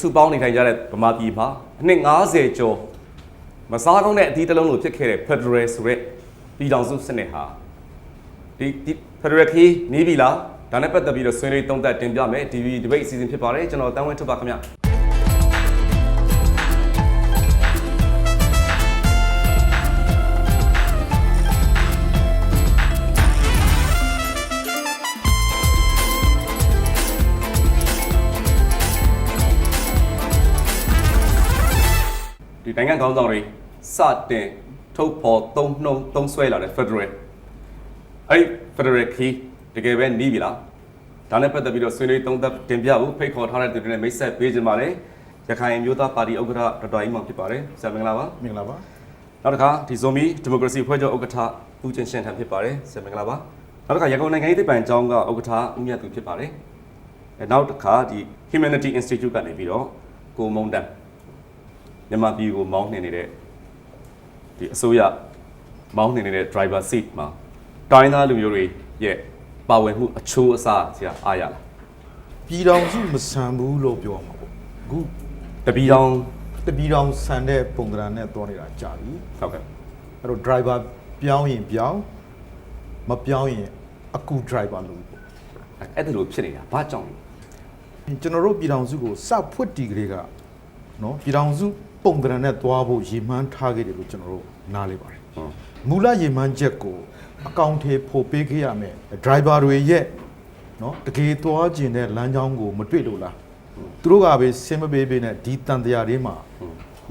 စုပေါင်းနေထိုင်ကြတဲ့ဗမာပြည်မှာအနှစ်90ကျော်မစားကောင်းတဲ့အသီးတစ်လုံးလိုဖြစ်ခဲ့တဲ့ Federal ဆိုတဲ့ပြည်ထောင်စုစနစ်ဟာဒီဒီ Federal ခီးနေပြီလားဒါနဲ့ပတ်သက်ပြီးတော့ဆွေးနွေးသုံးသပ်တင်ပြမယ် TV debate အစီအစဉ်ဖြစ်ပါတယ်ကျွန်တော်တန်းဝင်းထုတ်ပါခင်ဗျာ ဒီနိုင်ငံခေါင်းဆောင်တွေစတင်ထုတ်ဖော်သုံးနှုံသုံးဆွဲလာတဲ့ Federal အဲ့ဒီ Federal key တကယ်ပဲနီးပြီလားဒါနဲ့ပတ်သက်ပြီးတော့ဆွေးနွေးသုံးသပ်တင်ပြဖို့ဖိတ်ခေါ်ထားတဲ့သူတွေနဲ့မိတ်ဆက်ပေးကြပါမယ်ရခိုင်မျိုးသားပါတီဥက္ကဋ္ဌဒေါက်တာအင်းမောင်ဖြစ်ပါတယ်ဆရာမင်္ဂလာပါမင်္ဂလာပါနောက်တစ်ခါဒီဇွန်မီဒီမိုကရေစီဖွဲ့ချုပ်ဥက္ကဋ္ဌဦးကျင်ရှင်ထံဖြစ်ပါတယ်ဆရာမင်္ဂလာပါနောက်တစ်ခါရန်ကုန်နိုင်ငံရေးသိပ္ပံကျောင်းကဥက္ကဋ္ဌဦးမြတ်သူဖြစ်ပါတယ်အဲနောက်တစ်ခါဒီ Humanity Institute ကနေပြီးတော့ကိုမုံတန် မြန်မာပြည်ကိုမောင်းနှင်နေတဲ့ဒီအစိုးရမောင်းနှင်နေတဲ့ driver seat မှာတိုင်းသားလူမျိုးတွေရဲ့ပါဝင်မှုအချိုးအစားဆရာအားရလားပြည်တော်စုမဆန်ဘူးလို့ပြောမှာပေါ့အခုတပီတောင်တပြည်တော်ဆန်တဲ့ပုံသဏ္ဍာန်နဲ့တွားနေတာကြာပြီဟုတ်ကဲ့အဲ့တော့ driver ပြောင်းရင်ပြောင်းမပြောင်းရင်အကူ driver လို့ပေါ့အဲ့ဒါလိုဖြစ်နေတာဘာကြောင့်လဲကျွန်တော်တို့ပြည်တော်စုကိုစဖွက်တီကလေးကနော်ပြည်တော်စု ပုံသဏ္ဍာန်နဲ့တွားဖို့ရည်မှန်းထားခဲ့တယ်လို့ကျွန်တော်တို့နားလေပါတယ်ဟုတ်မူလရည်မှန်းချက်ကိုအကောင့်ထဲပို့ပေးခဲ့ရမယ် driver တွေရဲ့နော်တကယ်သွားကျင်တဲ့လမ်းကြောင်းကိုမတွေ့လို့လားသူတို့ကပဲစင်မပေးပေးနဲ့ဒီတန်တရားတွေမှာ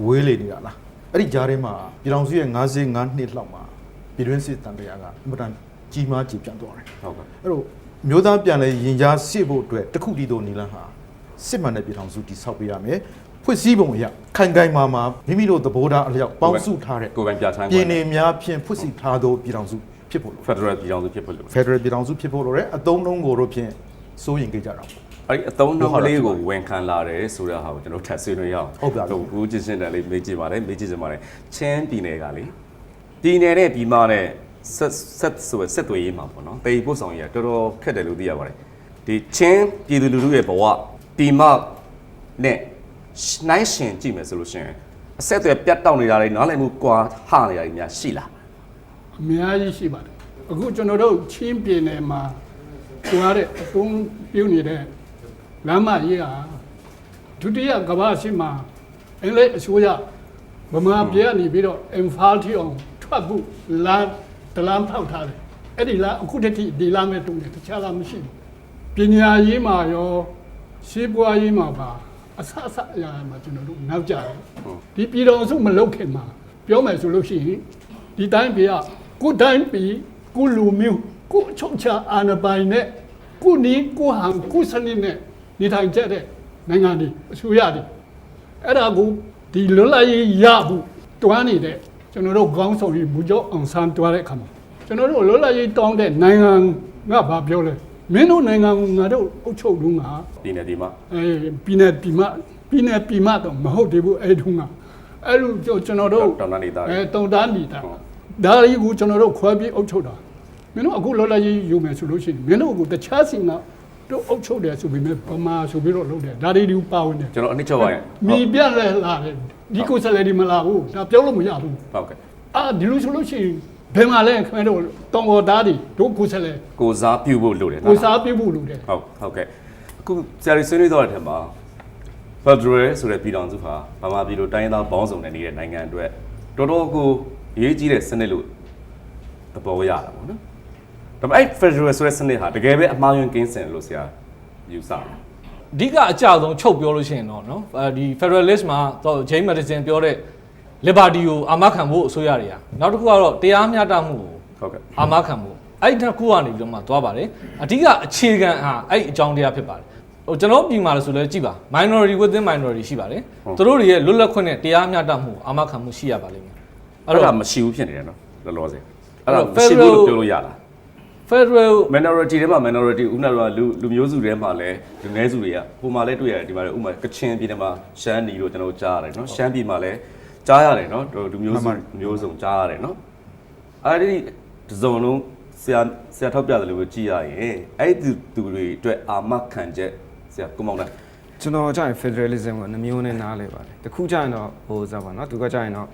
ဝေးလေနေတာလားအဲ့ဒီကြားထဲမှာပြည်တော်စုရဲ့55နှစ်လောက်မှာပြည်တွင်းစစ်တန်တရားကအမှန်တန်ကြီးမားကြီးပြန်သွားတယ်ဟုတ်ကဲ့အဲ့တော့မျိုးသားပြန်လဲရင်ကြားစစ်ဖို့အတွက်တခုတည်းသောနီလန်းဟာစစ်မှန်တဲ့ပြည်ထောင်စုတည်ဆောက်ပေးရမယ် ဖွဲ့စည်းပုံအရခိုင်ခိုင်မာမာမိမိတို့သဘောထားအလျောက်ပေါင်းစုထားတဲ့ကိုယ်ပိုင်ပြဋ္ဌာန်းခွပြည်င့်နယ်များဖြင့်ဖွဲ့စည်းထားသောပြည်ထောင်စုဖြစ်ဖို့လို Federal ပြည်ထောင်စုဖြစ်ဖို့လိုဖက်ဒရယ်ပြည်ထောင်စုဖြစ်ဖို့လိုတယ်အတုံးလုံးကိုတို့ဖြင့်စိုးရင်ကြကြတာပေါ့ အဲ့ဒီအသုံးနှုန်းလေးကိုဝန်ခံလာတယ်ဆိုတဲ့ဟာကိုကျွန်တော်ထပ်ဆွေးနွေးရအောင်ဟုတ်ပါပြီ ဘူးကျင်းစင်တယ်လေးမေးကြည့်ပါတယ်မေးကြည့်စင်ပါတယ်ချင်းပြည်နယ်ကလေပြည်နယ်နဲ့ပြည်မနဲ့ဆက်ဆက်ဆိုဆက်သွေးရေးမှာပေါ့နော်တေပို့ဆောင်ရေးကတော်တော်ခက်တယ်လို့သိရပါတယ်ဒီချင်းပြည်သူလူထုရဲ့ဘဝပြည်မနဲ့ နိုင်ရှင်ကြည့်မယ်ဆိုလို့ရှိရင်အဆက်အသွယ်ပြတ်တောက်နေတာတွေနားလည်မှုကွာဟနေတာတွေများရှိလားအများကြီးရှိပါတယ်အခုကျွန်တော်တို့ချင်းပြည်နယ်မှာကြွားတဲ့အသုံးပြုနေတဲ့လမ်းမကြီးဟာဒုတိယကမ္ဘာစစ်မှာအင်္ဂလိပ်အစိုးရဗမာပြည်ကနေပြီးတော့အင်ဖာတီအောင်ထွက်ဖို့လမ်းတလမ်းဖောက်ထားတယ်အဲ့ဒီလမ်းအခုတည်းဒီလမ်းမဲ့တုံးတယ်တခြားလမ်းမရှိဘူးပညာရေးမှာရောရှေးပွားရေးမှာပါ အဆအဆအရာမှာကျွန်တော်တို့နောက်ကြတယ်ဒီပြည်တော်စုမလုတ်ခင်မှာပြောမယ်ဆိုလို့ရှိရင်ဒီတိုင်းပြည်ကကိုယ်တိုင်းပြည်ကိုယ်လူမျိုးကိုယ်အချုပ်ချာအာဏာပိုင်နဲ့ကိုယ်နီးကိုယ်ဟန်ကိုယ်စနစ်နဲ့နေထိုင်ကြတဲ့နိုင်ငံတွေအစိုးရတွေအဲ့ဒါကိုဒီလွတ်လပ်ရေးရဖို့တွန်းနေတဲ့ကျွန်တော်တို့ခေါင်းဆောင်ကြီးမူကျော်အောင်ဆန်းတွားတဲ့အခါမှာကျွန်တော်တို့လွတ်လပ်ရေးတောင်းတဲ့နိုင်ငံကဘာပြောလဲ မင်းတို့နိုင်ငံကငါတို့အုပ်ချုပ်လုံးကပြည်နယ်ဒီမှာအဲပြည်နယ်ပြည်မပြည်နယ်ပြည်မတော့မဟုတ်သေးဘူးအဲ့တုန်းကအဲ့လိုကျွန်တော်တို့တောင်တန်းဒေသတွေအဲတုံတန်းနေတာဟုတ်ဒါကြီးကိုကျွန်တော်တို့ခွဲပြီးအုပ်ချုပ်တာမင်းတို့အခုလောလောကြီးယူမယ်ဆိုလို့ရှိရင်မင်းတို့ကတခြားစီကတို့အုပ်ချုပ်တယ်ဆိုပေမဲ့ဗမာဆိုပြီးတော့လုပ်တယ်ဒါတွေဒီပါဝင်တယ်ကျွန်တော်အနှစ်ချုပ်ပါရင်မိပြက်လဲလာတယ်ဒီကိုဆက်လဲဒီမလာဘူးဒါပြောလို့မရဘူးဟုတ်ကဲ့အာဒီလိုဆိုလို့ရှိရင် ဘယ်မှာလဲခင်ဗျားတို့တောင်ပေါ်သားတွေတို့ကိုဆက်လဲကိုစားပြုဖို့လိုတယ်ကိုစားပြဖို့လုပ်တယ်ဟုတ်ဟုတ်ကဲ့အခုဆရာကြီးဆွေးနွေးတော့တဲ့ထက်မှာ Federal ဆိုတဲ့ပြည်ထောင်စုဟာဗမာပြည်လိုတိုင်းရင်းသားပေါင်းစုံနဲ့နေတဲ့နိုင်ငံအတွက်တော်တော်ကိုအရေးကြီးတဲ့စနစ်လို့သဘောရတာပေါ့နော်ဒါပေမဲ့အဲ့ Federal ဆိုတဲ့စနစ်ဟာတကယ်ပဲအမှားယွင်းကင်းစင်လို့ဆရာယူဆတယ်အဓိကအကြဆုံးချုပ်ပြောလို့ရှိရင်တော့နော်အဲဒီ Federalist မှာတော့ James Madison ပြောတဲ့ liberty ကိုအာမခံဖို့အစိုးရတွေကနောက်တစ်ခုကတော့တရားမျှတမှုကိုဟုတ်ကဲ့အာမခံဖို့အဲ့ဒီတစ်ခုကနေပြီးတော့မှသွားပါတယ်အဓိကအခြေခံဟာအဲ့ဒီအကြောင်းတရားဖြစ်ပါတယ်ဟိုကျွန်တော်ပြည်မှာလို့ဆိုလဲကြည့်ပါ minority within minority ရှိပါတယ်သူတို့တွေရဲ့လွတ်လပ်ခွင့်နဲ့တရားမျှတမှုကိုအာမခံမှုရှိရပါလိမ့်မယ်အဲ့အဲ့ဒါတော့မရှိဘူးဖြစ်နေတယ်နော်လောလောဆယ်အဲ့အဲ့ဒါတော့မရှိဘူးလို့ Federal- ပြောလို့ရလား Federal minority ထဲမှာ minority ဥနာတော့လူလူမျိုးစုထဲမှာလည်းလူနည်းစုတွေကဟိုမှာလည်းတွေ့ရတယ်ဒီမှာလည်းဥမာကချင်ပြည်ထဲမှာရှမ်းနီလို့ကျွန်တော်ကြားရတယ်နော်ရှမ်းပြည်မှာလည်း ကြားရတယ်နော်လူမျိုးစုမျိုးစုံကြားရတယ်နော်အဲ့ဒီတစ်စုံလုံးဆရာဆရာထောက်ပြတယ်လို့ပဲကြည်ရရင်အဲ့ဒီသူတွေအတွက်အာမခံချက်ဆရာကုမောင်တန်းကျွန်တော်ကြာရင် federalism ကနှမျိုးနဲ့နားလဲပါတယ်တခုကြာရင်တော့ဟိုစားပါနော်သူကကြာရင်တော့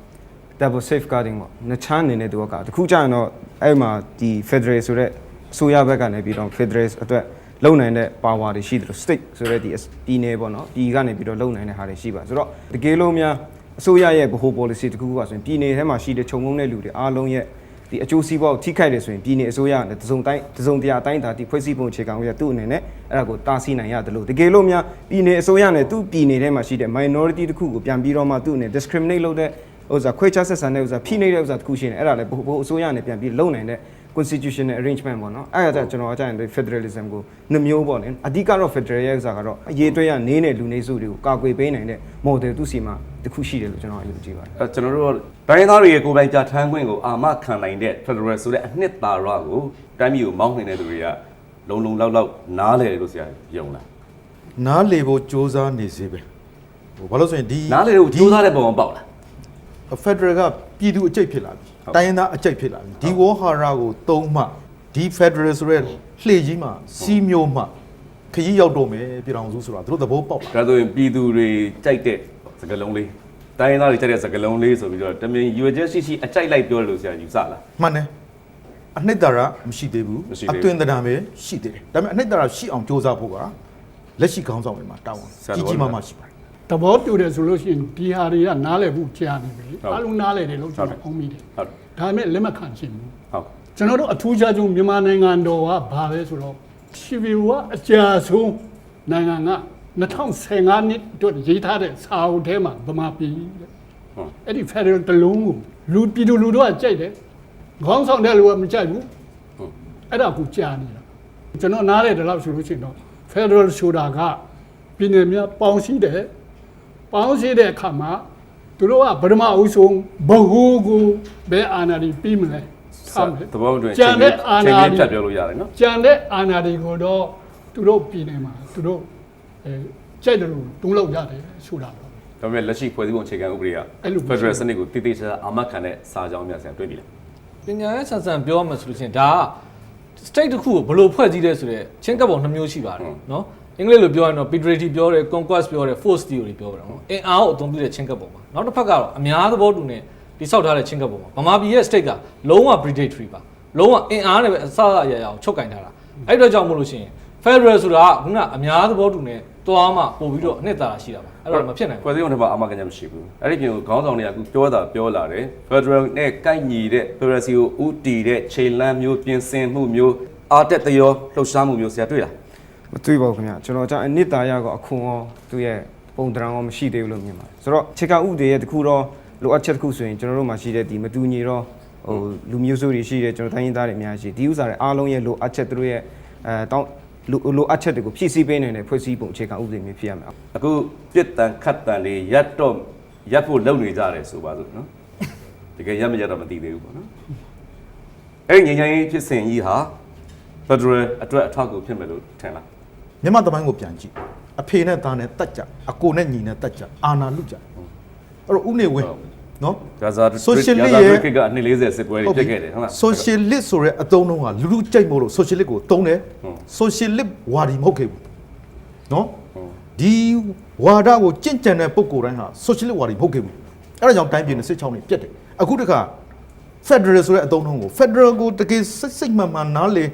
double safeguarding ပေါ့နှစ်ချမ်းအနေနဲ့သူကတခုကြာရင်တော့အဲ့မှာဒီ federal ဆိုတဲ့အစိုးရဘက်ကနေပြီးတော့ federal အတွက်လုံနိုင်တဲ့ power တွေရှိတယ်လို့ state ဆိုတဲ့ဒီပြည်နယ်ပေါ့နော်ပြည်ကနေပြီးတော့လုံနိုင်တဲ့ဟာတွေရှိပါဆိုတော့တကယ်လို့များ အစိုးရရဲ့ဗဟို policy တခုခုကဆိုရင်ပြည်နယ်ထဲမှာရှိတဲ့ခြုံငုံတဲ့လူတွေအားလုံးရဲ့ဒီအကျိုးစီးပွားကိုထိခိုက်တယ်ဆိုရင်ပြည်နယ်အစိုးရနဲ့တစုံတိုင်းတစုံတရာတိုင်းတာဒီဖွဲ့စည်းပုံအခြေခံဥပဒေသူ့အနေနဲ့အဲ့ဒါကိုတားဆီးနိုင်ရတယ်လို့တကယ်လို့များပြည်နယ်အစိုးရနဲ့သူ့ပြည်နယ်ထဲမှာရှိတဲ့ minority တခုကိုပြန်ပြီးတော့မှသူ့အနေနဲ့ discriminate လုပ်တဲ့ဥစ္စာခွဲခြားဆက်ဆံတဲ့ဥစ္စာဖိနှိပ်တဲ့ဥစ္စာတခုရှိနေအဲ့ဒါလည်းဘို့အစိုးရနဲ့ပြန်ပြီးလုံနိုင်တဲ့ constitutional arrangement ပေါ့နော်အဲ့ဒါကြောင့်ကျွန်တော်အကြိုင် federalism ကိုနှမျိုးပေါ့လေအဓိကတော့ federal ရဲ့ဥစ္စာကတော့အရေးအတွက်ရနေတဲ့လူနေစုတွေကိုကာကွယ်ပေးနိုင်တဲ့ model သူစီမှာ တခုရှိတယ်လို့ကျွန်တော်အယုံကြည်ပါတယ်အဲကျွန်တော်တို့တိုင်းသားတွေရဲ့ကိုယ်ပိုင်ပြဋ္ဌာန်းခွင့်ကိုအာမခံနိုင်တဲ့ Federal ဆိုတဲ့အနှစ်သာရကိုတိုင်းပြည်ကိုမောင်းနေတဲ့သူတွေကလုံလုံလောက်လောက်နားလေတယ်လို့ဆရာယုံလားနားလေဖို့စ조사နေစေပဲဟိုဘာလို့ဆိုရင်ဒီနားလေလို့ကြိုးစားတဲ့ပုံမှာပေါက်လားဖက်ဒရယ်ကပြည်သူအကြိတ်ဖြစ်လာပြီဟုတ်တိုင်းရင်းသားအကြိတ်ဖြစ်လာပြီဒီဝေါ်ဟာရာကိုသုံးမှဒီဖက်ဒရယ်ဆိုရဲလှေကြီးမှစီးမျိုးမှခရီးရောက်တော့မယ်ပြည်တော်စုဆိုတာသူတို့သဘောပေါက်လာဒါဆိုရင်ပြည်သူတွေကြိုက်တဲ့စ ကားလုံးလေးတိုင်းသားတွေကြိုက်တဲ့စကားလုံးလေးဆိုပြီးတော့တမင်ရွေချက်ရှိရှိအကြိုက်လိုက်ပြောတယ်လို့ဆရာယူဆလား မှန်တယ်အနှစ်သာရမရှိသေးဘူးမရှိသေးဘူး အသွင်သဏ္ဍာန်ပဲရှိသေးတယ်ဒါပေမဲ့အနှစ်သာရရှိအောင်စ조사ဖို့ကလက်ရှိခေါင်းဆောင်တွေမှာတာဝန်ဆရာတော်ကြီးကြီးမားမားရှိပါတယ် သဘောတူတယ်ဆိုလို့ရှိရင်ဒီဟာတွေကနားလည်ဖို့ကြားနေပြီဟုတ်အလုံးနားလည်တယ်လို့ကျွန်ဟုတ်တော်အောင်းမိတယ်ဟုတ်ဒါပေမဲ့လက်မခံချင်ဘူးဟုတ်ကျွန်တော်တို့အထူးခြားဆုံးမြန်မာနိုင်ငံတော်ကဘာလဲဆိုတော့စီဗီကအကြာဆုံးနိုင်ငံက 2015နှစ်အတွက်ရေးထားတဲ့စာအုပ်ထဲမှာဗမာပြည်တဲ့ဟုတ်အဲ့ဒီ Federal တလုံးကိုလူပြည်သူလူတို့ကကြိုက်တယ်ခေါင်းဆောင်တဲ့လူကမကြိုက်ဘူးဟုတ်အဲ့ဒါကိုကြားနေတာကျွန်တော်နားလေတယ်လို့ဆိုလို့ရှိရင်တော့ Federal ဆိုတာကပြည်နယ်များပေါင်းစည်းတယ်ပေါင်းစည်းတဲ့အခါမှာသူတို့ကဗဒမအုပ်ဆုံးဘဟုကိုဘယ်အာဏာတွေပြီးမလဲထားမယ်သဘောအတွင်းကျန်တဲ့အာချိန်ဏာလေးတွေဖြတ်ပြောလို့ရတယ်နော်ကျန်တဲ့အာဏာတွေကိုတော့သူတို့ပြည်နယ်မှာသူတို့ အဲကြိုက်တယ်လို့တုံးလောက်ရတယ်ဆိုတာတော့ဒါပေမဲ့လက်ရှိဖွဲ့စည်းပုံအခြေခံဥပဒေကအဲ့လို Federal စနစ်ကိုတည်တည်ချာချာအာမခံတဲ့စာကြောင်းများဆရာတွေ့ပြီလားပညာရေးဆန်ဆန်ပြောမှဆိုလို့ရှိရင်ဒါက state တစ်ခုကိုဘယ်လိုဖွဲ့စည်းလဲဆိုတော့ချင်းကပ်ပုံနှမျိုးရှိပါတယ်နော်အင်္ဂလိပ်လိုပြောရင်တော့ federality ပြောတယ် conquest ပြောတယ် force theory ပြောတယ်နော်အင်အားကိုအသုံးပြုတဲ့ချင်းကပ်ပုံပါနောက်တစ်ဖက်ကတော့အများသဘောတူနဲ့တိဆောက်ထားတဲ့ချင်းကပ်ပုံပါဗမာပြည်ရဲ့ state ကလုံးဝ predatory ပါလုံးဝအင်အားနဲ့ပဲအစအရာရာကိုချုပ်ကင်ထားတာအဲ့တော့ကြောင့်မို့လို့ရှိရင် federal ဆိုတာကခုနအများသဘောတူနဲ့ တွားမှပို့ပြီးတော့အနှစ်သာရရှိတာပါအဲ့တော့မဖြစ်နိုင်ဘူးဖွဲ့စည်းပုံထဲမှာအာမခံချက်မရှိဘူးအဲ့ဒီပြင်ကိုခေါင်းဆောင်တွေကအခုပြောတာပြောလာတယ် Federal နဲ့ကိုက်ညီတဲ့ Federal စီကိုဥတီတဲ့ချိန်လန်းမျိုးပြင်ဆင်မှုမျိုးအာတက်တရောလှုပ်ရှားမှုမျိုးဆရာတွေ့လားမတွေ့ပါဘူးခင်ဗျကျွန်တော်ကြာအနှစ်သာရကောအခွန်ရောသူ့ရဲ့ပုံတံရောမရှိသေးဘူးလို့မြင်ပါတယ်ဆိုတော့ခြေကဥဒေရဲ့တခုတော့လိုအပ်ချက်တစ်ခုဆိုရင်ကျွန်တော်တို့မှာရှိတဲ့ဒီမတူညီတော့ဟိုလူမျိုးစုတွေရှိတယ်ကျွန်တော်တိုင်းရင်းသားတွေအများကြီးရှိဒီဥစ္စာတွေအားလုံးရဲ့လိုအပ်ချက်သူတို့ရဲ့အဲတောင်း လိုလိုအပ်ချက်တွေကိုဖြည့်ဆည်းပေးနိုင်တဲ့ဖွဲ့စည်းပုံအခြေခံဥပဒေမျိုးဖြစ်ရမယ်အခုပြစ်တန်ခတ်တန်တွေရက်တော့ရက်ဖို့လုပ်နေကြတယ်ဆိုပါစို့နော်တကယ်ရက်မရက်တော့မသိသေးဘူးပေါ့နော်အဲ့ဒီငញ្ញရင်ဖြစ်စဉ်ကြီးဟာ Federal အတွက်အထောက်အကူဖြစ်မယ်လို့ထင်လားမြန်မာသမိုင်းကိုပြန်ကြည့်အဖေနဲ့သားနဲ့တက်ကြအကိုနဲ့ညီနဲ့တက်ကြအာနာလူကြအဲ့တော့ဥနေဝင်း နော်ဒါဇာ Socialist ဒါဇာရဲ့ခစ်ကအနှစ်40စစ်ပွဲတွေဖြစ်ခဲ့တယ်ဟုတ်လားဆိုရှယ်လစ်ဆိုတဲ့အသုံးလုံးကလူလူကြိုက်မို့လို့ဆိုရှယ်လစ်ကိုသုံးတယ်ဟုတ်ဆိုရှယ်လစ်ဝါဒီမဟုတ်ခဲ့ဘူးနော်ဟုတ်ဒီဝါဒကိုကြင့်ကြံတဲ့ပုံကိုယ်တိုင်းဟာဆိုရှယ်လစ်ဝါဒီမဟုတ်ခဲ့ဘူးအဲ့ဒါကြောင့်တိုင်းပြည်နဲ့စစ်ချောင်းနေပြတ်တယ်အခုတခါ Federal ဆိုတဲ့အသုံးလုံးကို Federal ကိုတကယ်စိတ်စိတ်မှန်မှန်နားလေ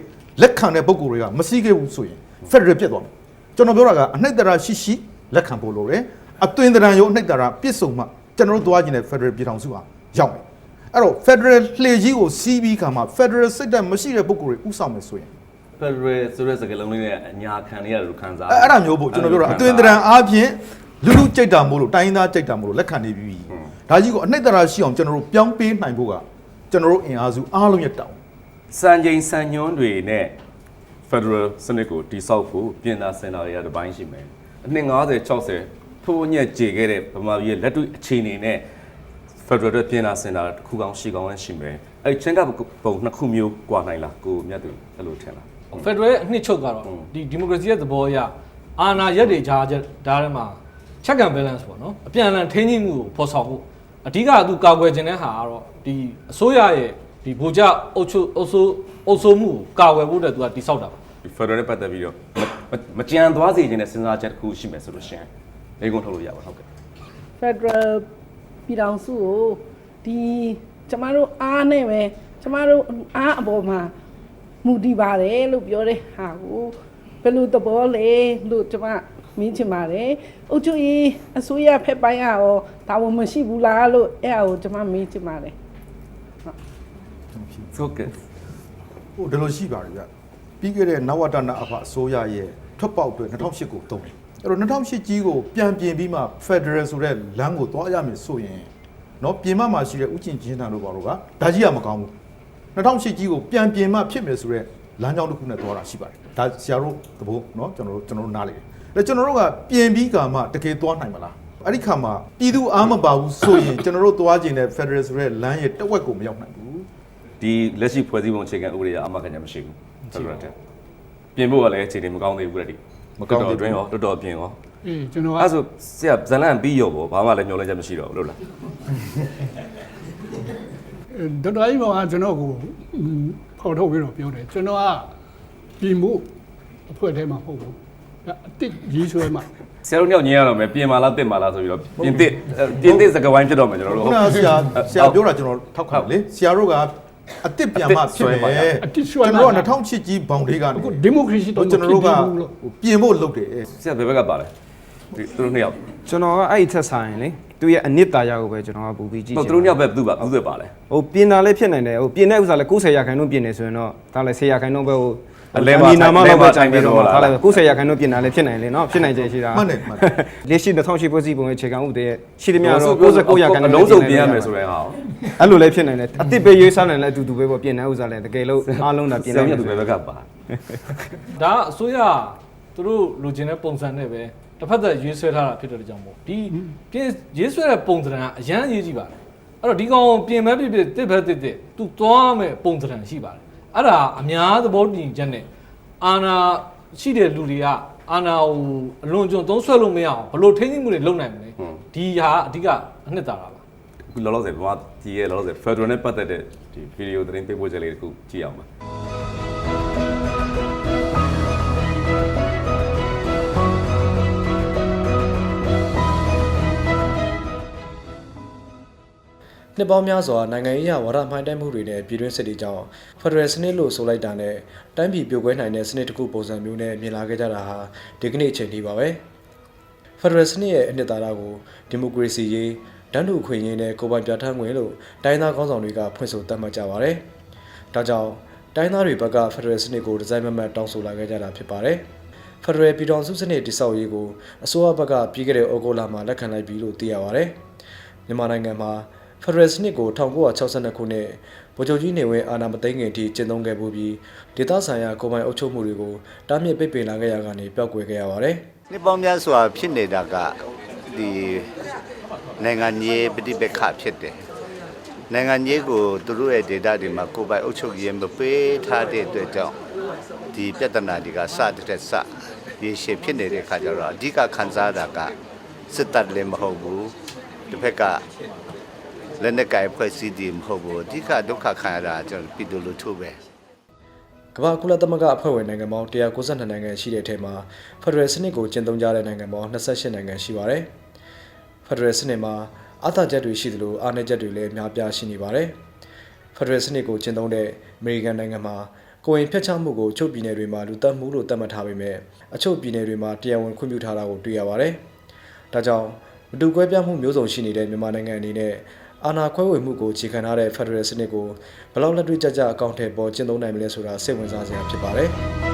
လက်ခံတဲ့ပုံကိုယ်တွေကမစည်းခဲ့ဘူးဆိုရင် Federal ပြတ်သွားမယ်ကျွန်တော်ပြောတာကအနှစ်သာရရှိရှိလက်ခံဖို့လိုတယ်အသွင်သဏ္ဍာန်ရောအနှစ်သာရပြည့်စုံမှ ကျွန်တော်တို့သွားကျင်တဲ့ Federal ပြည်ထောင်စုဟာရောက်မယ်အဲ့တော့ Federal လှေကြီးကိုစီးပြီးခါမှာ Federal စိတ်ဓာတ်မရှိတဲ့ပုံကိုယ်တွေဥဆောင်မယ်ဆိုရင် Federal ဆိုတဲ့စကားလုံးလေးနဲ့အညာခံရတယ်လို့ခံစားအဲ့အဲ့ဒါမျိုးပေါ့ကျွန်တော်ပြောတာအသွင်သဏ္ဍာန်အားဖြင့်လူလူကြိုက်တာမို့လို့တိုင်းရင်းသားကြိုက်တာမို့လို့လက်ခံနေပြီဒါကြီးကိုအနှစ်သာရရှိအောင်ကျွန်တော်တို့ပြောင်းပေးနိုင်ဖို့ကကျွန်တော်တို့အင်အားစုအားလုံးရဲ့တောင်းစံချိန်စံညွှန်းတွေနဲ့ Federal စနစ်ကိုတိဆောက်ဖို့ပြင်သာစင်တာတွေကတစ်ပိုင်းရှိမယ်အနှစ်90 60 ထိုးညက်ကြေခဲ့တဲ့ဗမာပြည်ရဲ့လက်တွေ့အခြေအနေနဲ့ Federal အတွက်ပြင်သာစင်တာတစ်ခုကောင်းရှိကောင်းလည်းရှိမယ်အဲ့ချင်းကပုံနှစ်ခုမျိုးကွာနိုင်လားကိုမြတ်သူအဲ့လိုထင်လားဖက်ဒရယ်အနှစ်ချုပ်ကတော့ဒီဒီမိုကရေစီရဲ့သဘောအရအာဏာရက်တွေကြားချက်ဒါထဲမှာ check and balance ပေါ့နော်အပြန်အလှန်ထိန်းညှိမှုကိုဖော်ဆောင်ဖို့အဓိကသူကာကွယ်ခြင်းတဲ့ဟာကတော့ဒီအစိုးရရဲ့ဒီဗိုလ်ချအုပ်ချုပ်အုပ်စိုးအုပ်စိုးမှုကိုကာကွယ်ဖို့အတွက်သူကတိဆောက်တာပါဖက်ဒရယ်နဲ့ပတ်သက်ပြီးတော့မမမကြံသွားစေခြင်းနဲ့စဉ်းစားချက်တစ်ခုရှိမယ်ဆိုလို့ရှရင် လေကုန်းထုတ်လို့ရပါဟုတ်ကဲ့ Federal ပြည်ထောင်စုကိုဒီကျမတို့အားနဲ့ပဲကျမတို့အားအပေါ်မှာမူတည်ပါတယ်လို့ပြောတဲ့ဟာကိုဘယ်လိုသဘောလဲလို့ကျမမင်းချင်ပါတယ်အုတ်ချုပ်ရေးအစိုးရဖက်ပိုင်းကရောဒါဝမရှိဘူးလားလို့အဲ့အကိုကျမမင်းချင်ပါတယ်ဟုတ်ကဲ့ဟိုဒီလိုရှိပါတယ်ဗျပြီးခဲ့တဲ့နဝတနာအဖအစိုးရရဲ့ထွက်ပေါက်အတွက်2008ကိုတုံးတယ် အဲ့တော့2008ကြီးကိုပြန်ပြင်ပြီးမှ Federal ဆိုတဲ့လမ်းကိုသွားရမယ်ဆိုရင်เนาะပြင်မမှာရှိတဲ့ဥကျင်ချင်းတန်တို့ဘာလို့ကဒါကြီးကမကောင်းဘူး2008ကြီးကိုပြန်ပြင်မှဖြစ်မယ်ဆိုတဲ့လမ်းကြောင်းတစ်ခုနဲ့သွားတာရှိပါတယ်ဒါဆရာတို့သဘောเนาะကျွန်တော်တို့ကျွန်တော်တို့နားလေတယ်ဒါကျွန်တော်တို့ကပြင်ပြီးကမှတကယ်သွားနိုင်မလားအဲ့ဒီခါမှာပြည်သူအားမပါဘူးဆိုရင်ကျွန်တော်တို့သွားခြင်းတဲ့ Federal ဆိုတဲ့လမ်းရဲ့တဝက်ကိုမရောက်နိုင်ဘူး ဒီလက်ရှိဖွဲ့စည်းပုံအခြေခံဥပဒေကအမှတ်ခံချက်မရှိဘူးဖက်ဒရယ်တဲ့ပြင်ဖို့ကလည်းအခြေအနေမကောင်းသေးဘူးလက်ဒီ မကောင်းသေးဘူးတွင်းရောတော်တော်ပြင်ရောအေးကျွန်တော်ကအဲ့ဒါဆိုဆရာဇလန်ပြီးရောပေါ့ဘာမှလည်းမျောလဲချက်မရှိတော့ဘူးလို့လားဒေါက်တာကြီးဘောကကျွန်တော်ကိုဖော်ထုတ်ပြီးတော့ပြောတယ်ကျွန်တော်ကပြည်မှုအဖွဲ့ထဲမှာမဟုတ်ဘူးဒါအစ်စ်ရေးဆွဲမှာဆရာတို့ညောက်ညင်းရတော့မယ်ပြင်မာလားတစ်မာလားဆိုပြီးတော့ပြင်တစ်ပြင်တစ်စကဝိုင်းဖြစ်တော့မယ်ကျွန်တော်တို့ခုနကဆရာဆရာပြောတာကျွန်တော်ထောက်ခံလေဆရာတို့က အတစ်ပြန်မှဖြစ်မယ်အတစ်ဆွဲကျွန်မှာတော်က2008ကြီးဘောင်တွေကနေအခုဒီမိုကရေစီတော့ကျွန်တော်တို့ကမဖြစ်ဘူးလို့ပြင်ဖို့လုပ်တယ်ဆရာဘယ်ဘက်ကပါလဲဒီသူတို့နှစ်ယောက်ကျွန်တော်ကအဲ့ဒီထက်ဆိုင်လေသူရဲ့အနစ်တာရကိုပဲကျွန်တော်ကပူပြီးကြည့်ချဟုတ်င်သူတို့နှစ်ယောက်ပဲသူ့ပါသူ့သက်ပါလဲဟိုပြင်တာလည်းဖြစ်နိုင်တယ်ဟိုပြင်တဲ့ဥစ္စာလည်း90ရာခိုင်နှုန်းပြင်နေဆိုရင်တော့ဒါလည်း10ရာခိုင်နှုန်းပဲဟို အလဲမှာနာမအလဲတော့မှာပဲခြိုင်ပြီးတော့ခြိုင်ပြီးတော့ဒါလည်း90ရာခိုင်နှုန်းပြင်တာလည်းဖြစ်နိုင်လေနော်ဖြစ်နိုင်ကြရှိတာမှန်တယ်မှန်တယ်လက်ရှိ2008ဖွဲ့စည်းပုံရဲ့ခြေခံဥပဒေရဲ့ရှိသမျှတော့69ရာခိုင်နှုအန်းလုံးစုံပြင်ရမယ်ဆိုတဲ့ဟာအဲ့လိုလည်းဖြစ်နိုင်တယ်အတစ်ပဲရွေးစားနိုင်လည်းအတူတူပဲပေါ့ပြင်တဲ့ဥစ္စာလည်းတကယ်လို့အားလုံးဒါပြင်ပြင်နေနိုင်သူတယ်ဘယ်ဘက်ကပါဒါကအစိုးရသူတို့လိုချင်တဲ့ပုံစံနဲ့ပဲတစ်ဖက်သက်ရေးဆွဲထားတာဖြစ်တဲ့ကြောင့်မို့ဒီပြင်ရေးဆွဲတဲ့ပုံစံကအရန်အရေးကြီးပါတယ်အဲ့တော့ဒီကောင်ပြင်မဲ့ဖြစ်ဖြစ်တစ်ဖက်တစ်တစ်သူသွားမဲ့ပုံစံရှိပါတယ် အဲ့ဒါအများသဘောတည်ချက်နဲ့အာနာရှိတဲ့လူတွေကအာနာကိုအလွန်ကျွံသုံးဆွဲလို့မရအောင်ဘလို့ထိန်းသိမ်းမှုတွေလုပ်နိုင်မလဲဒီဟာအဓိကအနှစ်သာရပါအခုလောလောဆယ်ဘာဒီရဲ့လောလောဆယ် Federal နဲ့ပတ်သက်တဲ့ဒီဗီဒီယိုသတင်းပေးပို့ချက်လေးတစ်ခုကြည့်အောင်ပါ နှစ်ပေါင်းများစွာနိုင်ငံရေးအရဝါဒမှိုင်းတိုက်မှုတွေနဲ့ပြည်တွင်းစစ်တွေကြောင့်ဖက်ဒရယ်စနစ်လို့ဆိုလိုက်တာနဲ့တိုင်းပြည်ပြိုကွဲနိုင်တဲ့စနစ်တစ်ခုပုံစံမျိုးနဲ့မြင်လာခဲ့ကြတာဟာဒီကနေ့အချိန်ထိပါပဲဖက်ဒရယ်စနစ်ရဲ့အနှစ်သာရကိုဒီမိုကရေစီရေးတန်းတူအခွင့်အရေးနဲ့ကိုယ်ပိုင်ပြဋ္ဌာန်းခွင့်လို့တိုင်းသားခေါင်းဆောင်တွေကဖွင့်ဆိုသတ်မှတ်ကြပါတယ်။ဒါကြောင့်တိုင်းသားတွေဘက်ကဖက်ဒရယ်စနစ်ကိုဒီဇိုင်းမမတ်တောင်းဆိုလာခဲ့ကြတာဖြစ်ပါတယ်။ဖက်ဒရယ်ပြည်ထောင်စုစနစ်တိဆောက်ရေးကိုအစိုးရဘက်ကပြီးခဲ့တဲ့ဩဂုတ်လမှာလက်ခံလိုက်ပြီလို့သိရပါတယ်။မြန်မာနိုင်ငံမှာ ဖက်ဒရယ်စနစ်ကို1962ခုနှစ်ဗိုလ်ချုပ်ကြီးနေဝင်းအာဏာမသိမ်းခင်ထိကျင့်သုံးခဲ့မှုပြီးဒေသဆိုင်ရာကိုယ်ပိုင်အုပ်ချုပ်မှုတွေကိုတားမြစ်ပိတ်ပင်လာခဲ့ရကနေပျောက်ကွယ်ခဲ့ရပါတယ်။နှစ်ပေါင်းများစွာဖြစ်နေတာကဒီနိုင်ငံကြီးပဋိပက္ခဖြစ်တယ်နိုင်ငံကြီးကိုသူတို့ရဲ့ဒေတာတွေမှာကိုယ်ပိုင်အုပ်ချုပ်ရေးမပေးထားတဲ့အတွက်ကြောင့်ဒီပြဿနာတွေကစတဲ့စရေရှည်ဖြစ်နေတဲ့ခါကျတော့အဓိကခံစားတာကစစ်တပ်လည်းမဟုတ်ဘူးတစ်ဖက်က လက်နက်ကင်ဖွဲ့စည်းတယ်မဟုတ်ဘူးအဓိကဒုက္ခခံရတာကျွန်တော်ပြည်သူလူထုပဲကမ္ဘာကုလသမဂ္ဂအဖွဲ့ဝင်နိုင်ငံပေါင်း192နိုင်ငံရှိတဲ့အထက်မှာဖက်ဒရယ်စနစ်ကိုကျင့်သုံးကြတဲ့နိုင်ငံပေါင်း28နိုင်ငံရှိပါတယ်။ဖက်ဒရယ်စနစ်မှာအသာချက်တွေရှိသလိုအားနည်းချက်တွေလည်းအများပြားရှိနေပါတယ်။ဖက်ဒရယ်စနစ်ကိုကျင့်သုံးတဲ့အမေရိကန်နိုင်ငံမှာကိုယ်ရင်ဖျက်ချမှုကိုအချုပ်ပြည်နယ်တွေမှာလူသက်မှုလို့သတ်မှတ်ထားပေမဲ့အချုပ်ပြည်နယ်တွေမှာတရားဝင်ခွင့်ပြုထားတာကိုတွေ့ရပါတယ်။ဒါကြောင့်မတူကွဲပြားမှုမျိုးစုံရှိနေတဲ့မြန်မာနိုင်ငံအနေနဲ့ အာဏာခွဲဝေမှုကိုခြေခံထားတဲ့ Federal စနစ်ကိုဘယ်လောက်လက်တွေ့ကျကျအကောင့်ထဲပေါ်ကျင့်သုံးနိုင်မလဲဆိုတာစိတ်ဝင်စားစရာဖြစ်ပါတယ်။